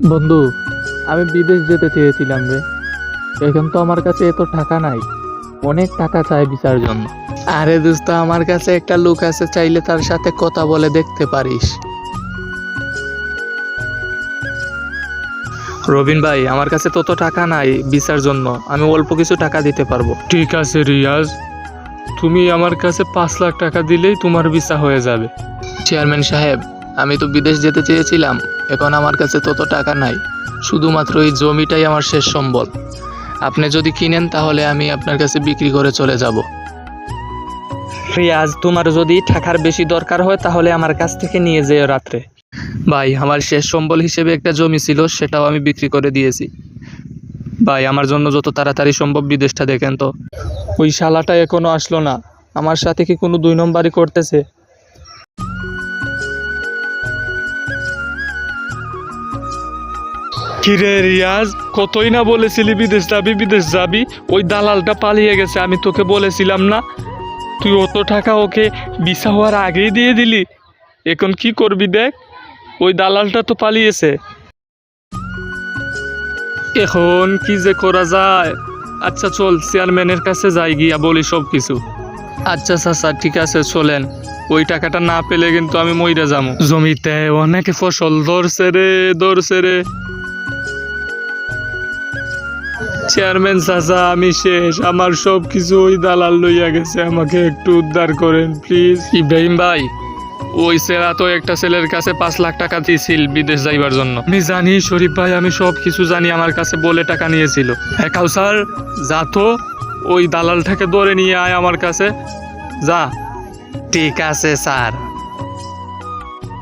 বন্ধু আমি বিদেশ যেতে চেয়েছিলাম রে। এখন তো আমার কাছে এত টাকা নাই। অনেক টাকা চাই বিচার জন্য আরে দোস্ত আমার কাছে একটা লোক আছে চাইলে তার সাথে কথা বলে দেখতে পারিস। রবিন ভাই আমার কাছে তত টাকা নাই বিচার জন্য। আমি অল্প কিছু টাকা দিতে পারব। ঠিক আছে রিয়াজ। তুমি আমার কাছে পাঁচ লাখ টাকা দিলেই তোমার ভিসা হয়ে যাবে। চেয়ারম্যান সাহেব আমি তো বিদেশ যেতে চেয়েছিলাম। এখন আমার কাছে তত টাকা নাই শুধুমাত্র এই জমিটাই আমার শেষ সম্বল। আপনি যদি কিনেন তাহলে আমি আপনার কাছে বিক্রি করে চলে যাব। রিয়াজ তোমার যদি টাকার বেশি দরকার হয় তাহলে আমার কাছ থেকে নিয়ে যেও রাত্রে। ভাই আমার শেষ সম্বল হিসেবে একটা জমি ছিল সেটাও আমি বিক্রি করে দিয়েছি। ভাই আমার জন্য যত তাড়াতাড়ি সম্ভব বিদেশটা দেখেন তো। ওই শালাটা এখনও আসলো না। আমার সাথে কি কোনো দুই নম্বরই করতেছে? কিরে রিয়াজ, কতই না বলেছিলি বিদেশ যাবি বিদেশ যাবি? ওই দালালটা পালিয়ে গেছে, আমি তোকে বলেছিলাম না। তুই অত টাকা ওকে ভিসা হওয়ার আগেই দিয়ে দিলি। এখন কি করবি দেখ, ওই দালালটা তো পালিয়েছে। এখন কি যে করা যায়? আচ্ছা চল, চেয়ারম্যানের কাছে যাই গিয়া বলি সব কিছু আচ্ছা চাচা, ঠিক আছে, চলেন। ওই টাকাটা না পেলে কিন্তু আমি মইরা যাব। জমিতে অনেক ফসল ধরছে রে ধরছে রে। চেয়ারম্যান চাচা আমি শেষ। আমার সব কিছু ওই দালাল লইয়া গেছে। আমাকে একটু উদ্ধার করেন প্লিজ ইব্রাহিম ভাই ওই সেরা তো একটা ছেলের কাছে পাঁচ লাখ টাকা দিয়েছিল বিদেশ যাইবার জন্য। আমি জানি শরীফ ভাই আমি সব কিছু জানি। আমার কাছে বলে টাকা নিয়েছিল। হ্যাঁ কাউসার যা তো ওই দালালটাকে ধরে নিয়ে আয় আমার কাছে। যা। ঠিক আছে স্যার।